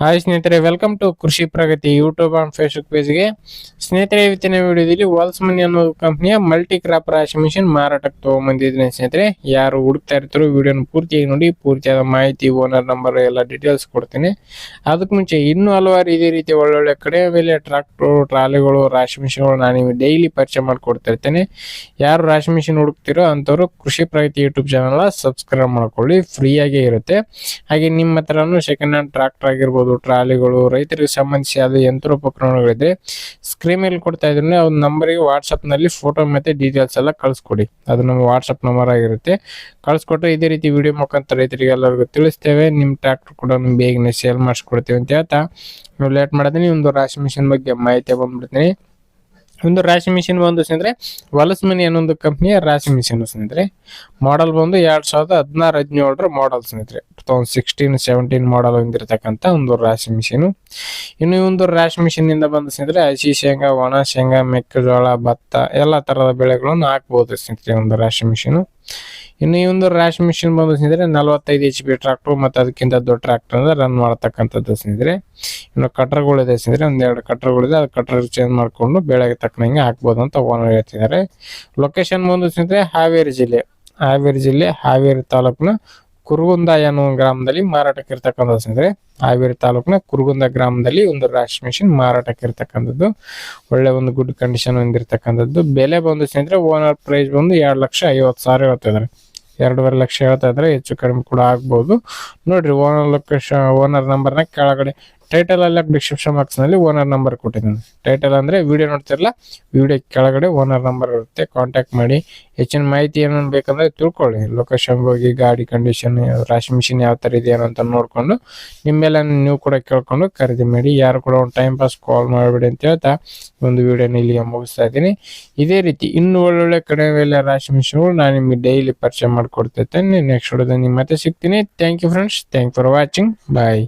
Hi ಸ್ನೇಹಿತರೆ welcome to Krishi Pragati YouTube and Facebook ಪೇಜ್ಗೆ ಸ್ನೇಹಿತರೆ, ಇವತ್ತಿನ ವಿಡಿಯೋದಲ್ಲಿ ವಾಲ್ಸ್ ಮನಿ ಅನ್ನೋ ಕಂಪ್ನಿಯ ಮಲ್ಟಿ ಕ್ರಾಪ್ ರಾಶಿ ಮಿಷಿನ್ ಮಾರಾಟಕ್ಕೆ ತೊಗೊಂಬಂದಿದ್ದೀನಿ ಸ್ನೇಹಿತರೆ. ಯಾರು ಹುಡುಕ್ತಾ ಇರ್ತಾರೋ ವಿಡಿಯೋನ ಪೂರ್ತಿಯಾಗಿ ನೋಡಿ, ಪೂರ್ತಿಯಾದ ಮಾಹಿತಿ ಓನರ್ ನಂಬರ್ ಎಲ್ಲ ಡೀಟೇಲ್ಸ್ ಕೊಡ್ತೀನಿ. ಅದಕ್ಕೆ ಮುಂಚೆ ಇನ್ನೂ ಹಲವಾರು ಇದೇ ರೀತಿ ಒಳ್ಳೊಳ್ಳೆ ಕಡೆ ಮೇಲೆ ಟ್ರಾಕ್ಟರ್ ಟ್ರಾಲಿಗಳು, ರಾಶಿ ಮಿಷಿನ್ಗಳು ನಾನು ಡೈಲಿ ಪರಿಚಯ ಮಾಡಿಕೊಡ್ತಾ ಇರ್ತೇನೆ. ಯಾರು ರಾಶಿ ಮಿಷಿನ್ ಹುಡುಕ್ತಿರೋ ಅಂಥವ್ರು ಕೃಷಿ ಪ್ರಗತಿ ಯೂಟ್ಯೂಬ್ ಚಾನಲ್ ಸಬ್ಸ್ಕ್ರೈಬ್ ಮಾಡ್ಕೊಳ್ಳಿ ಫ್ರೀಯಾಗೇ ಇರುತ್ತೆ. ಹಾಗೆ ನಿಮ್ಮ ಹತ್ರನೂ ಸೆಕೆಂಡ್ ಹ್ಯಾಂಡ್ ಟ್ರಾಕ್ಟರ್ ಆಗಿರ್ಬೋದು ಟ್ರಾಲಿಗಳು, ರೈತರಿಗೆ ಸಂಬಂಧಿಸಿದ ಯಂತ್ರೋಪಕರಣಗಳಿದ್ರೆ ಸ್ಕ್ರೀನ್ ಮೇಲೆ ಕೊಡ್ತಾ ಇದ್ರೆ ಅವ್ರ ನಂಬರಿಗೆ ವಾಟ್ಸಪ್ನಲ್ಲಿ ಫೋಟೋ ಮತ್ತೆ ಡೀಟೇಲ್ಸ್ ಎಲ್ಲ ಕಳಿಸ್ಕೊಡಿ. ಅದು ನಮ್ಮ ವಾಟ್ಸಪ್ ನಂಬರ್ ಆಗಿರುತ್ತೆ. ಕಳಿಸ್ಕೊಟ್ರೆ ಇದೇ ರೀತಿ ವಿಡಿಯೋ ಮುಖಾಂತರ ರೈತರಿಗೆ ಎಲ್ಲರಿಗೂ ತಿಳಿಸ್ತೇವೆ. ನಿಮ್ಮ ಟ್ರಾಕ್ಟರ್ ಕೂಡ ನಿಮ್ಗೆ ಬೇಗನೆ ಸೇಲ್ ಮಾಡಿಸ್ಕೊಡ್ತೀವಿ ಅಂತ ಹೇಳ್ತಾ. ನೀವು ಲೇಟ್ ಮಾಡಿದ್ರೆ ಒಂದು ರಾಶಿ ಮಿಷಿನ್ ಬಗ್ಗೆ ಮಾಹಿತಿ ಬಂದ್ಬಿಡ್ತೀನಿ. ಒಂದು ರಾಶಿ ಮಿಷಿನ್ ಬಂದು ಸ್ನೇಹಿತರೆ, ವಲಸ್ ಮನಿ ಅನ್ನೊಂದು ಕಂಪ್ನಿಯ ರಾಶಿ ಮಿಷಿನ್ ಸ್ನೇಹಿತರೆ. ಮಾಡಲ್ ಬಂದು ಎರಡ್ ಸಾವಿರದ ಹದಿನಾರು, ಹದಿನೇಳರ ಮಾಡಲ್ ಸ್ನೇಹಿತರೆ. Two thousand sixteen seventeen model ಹೊಂದಿರತಕ್ಕಂಥ ಒಂದು ರಾಶಿ ಮಿಷಿನ್. ಇನ್ನು ಒಂದು ರಾಶಿ ಮಿಷಿನ್ ಇಂದ ಬಂದು ಸ್ನೇಹಿತರೆ, ಹಸಿ ಶೇಂಗಾ, ಒಣ ಶೇಂಗಾ, ಮೆಕ್ಕೆಜೋಳ, ಭತ್ತ, ಎಲ್ಲ ತರದ ಬೆಳೆಗಳನ್ನು ಹಾಕಬಹುದು ಸ್ನೇಹಿತರೆ ಒಂದು ರಾಶಿ ಮಿಷಿನು. ಇನ್ನು ಈ ಒಂದು ರ್ಯಾಶ್ ಮಿಷಿನ್ ಬಂದು ಸ್ನೇಹಿತರೆ, ನಲವತ್ತೈದು ಎಚ್ ಪಿ ಟ್ರಾಕ್ಟರ್ ಮತ್ತು ಅದಕ್ಕಿಂತ ದೊಡ್ಡ ಟ್ರಾಕ್ಟರ್ ಅಂದ್ರೆ ರನ್ ಮಾಡತಕ್ಕಂಥದ್ದು ಸ್ನೇಹಿತರೆ. ಇನ್ನು ಕಟ್ರಗಳಿದೆ ಸ್ನೇಹಿತರೆ ಒಂದೆರಡು ಕಟ್ರಗಳಿದೆ ಅದು ಕಟ್ರ್ ಚೇಂಜ್ ಮಾಡಿಕೊಂಡು ಬೆಳೆಗೆ ತಕ್ಕನಂಗೆ ಹಾಕ್ಬೋದು ಅಂತ ಓನರ್ ಹೇಳ್ತಿದ್ದಾರೆ. ಲೊಕೇಶನ್ ಬಂದು ಸ್ನೇಹಿತರೆ, ಹಾವೇರಿ ಜಿಲ್ಲೆ. ಹಾವೇರಿ ಜಿಲ್ಲೆ, ಹಾವೇರಿ ತಾಲೂಕಿನ ಕುರುಗುಂದ ಎನ್ನುವ ಗ್ರಾಮದಲ್ಲಿ ಮಾರಾಟಕ್ಕೆ ಇರ್ತಕ್ಕಂಥದ್ದು ಸ್ನೇಹಿತರೆ. ಹಾವೇರಿ ತಾಲೂಕಿನ ಕುರುಗುಂದ ಗ್ರಾಮದಲ್ಲಿ ಒಂದು ರಾಶ್ ಮಿಷಿನ್ ಮಾರಾಟಕ್ಕೆ ಇರ್ತಕ್ಕಂಥದ್ದು. ಒಳ್ಳೆ ಒಂದು ಗುಡ್ ಕಂಡೀಷನ್ ಹೊಂದಿರತಕ್ಕಂಥದ್ದು. ಬೆಲೆ ಬಂದು ಸ್ನೇಹಿತರೆ ಓನರ್ ಪ್ರೈಸ್ ಬಂದು ಎರಡು ಲಕ್ಷ ಐವತ್ತು ಸಾವಿರ ಹೇಳ್ತಿದ್ದಾರೆ ಎರಡೂವರೆ ಲಕ್ಷ ಹೇಳ್ತಾ ಇದ್ರೆ ಹೆಚ್ಚು ಕಡಿಮೆ ಕೂಡ ಆಗ್ಬೋದು. ನೋಡ್ರಿ ಓನರ್ ಲೊಕೇಶನ್ ಓನರ್ ನಂಬರ್ನ ಕೆಳಗಡೆ ಟೈಟಲ್ ಅಲ್ಲ ಡಿಸ್ಕ್ರಿಪ್ಷನ್ ಬಾಕ್ಸ್ನಲ್ಲಿ ಓನರ್ ನಂಬರ್ ಕೊಟ್ಟಿದ್ದೀನಿ. ಟೈಟಲ್ ಅಂದ್ರೆ ವಿಡಿಯೋ ನೋಡ್ತಿರಲ್ಲ ವಿಡಿಯೋ ಕೆಳಗಡೆ ಓನರ್ ನಂಬರ್ ಇರುತ್ತೆ. ಕಾಂಟ್ಯಾಕ್ಟ್ ಮಾಡಿ. ಹೆಚ್ಚಿನ ಮಾಹಿತಿ ಏನೇನು ಬೇಕಂದ್ರೆ ತಿಳ್ಕೊಳ್ಳಿ. ಲೊಕೇಶನ್ ಹೋಗಿ, ಗಾಡಿ ಕಂಡೀಷನ್ ರಾಶಿ ಮಿಷಿನ್ ಯಾವ ತರ ಇದೆ ಅಂತ ನೋಡ್ಕೊಂಡು, ನಿಮ್ಮೆಲ್ಲ ನೀವು ಕೂಡ ಕೇಳ್ಕೊಂಡು ಖರೀದಿ ಮಾಡಿ. ಯಾರು ಕೂಡ ಒಂದು ಟೈಮ್ ಪಾಸ್ ಕಾಲ್ ಮಾಡಬೇಡಿ ಅಂತ ಹೇಳ್ತಾ ಒಂದು ವಿಡಿಯೋನ ಇಲ್ಲಿಗೆ ಮುಗಿಸ್ತಾ ಇದ್ದೀನಿ. ಇದೇ ರೀತಿ ಇನ್ನು ಒಳ್ಳೊಳ್ಳೆ ಕಡಿಮೆ ರಾಶಿ ಮಿಷಿನ್ಗಳು ನಾನು ನಿಮಗೆ ಡೈಲಿ ಪರಿಚಯ ಮಾಡಿಕೊಡ್ತಿರ್ತೇನೆ ನೆಕ್ಸ್ಟ್ ವಿಡಿಯೋದಲ್ಲಿ ನಿಮ್ಮ ಮತ್ತೆ ಸಿಗ್ತೀನಿ. Thank you friends thank for watching bye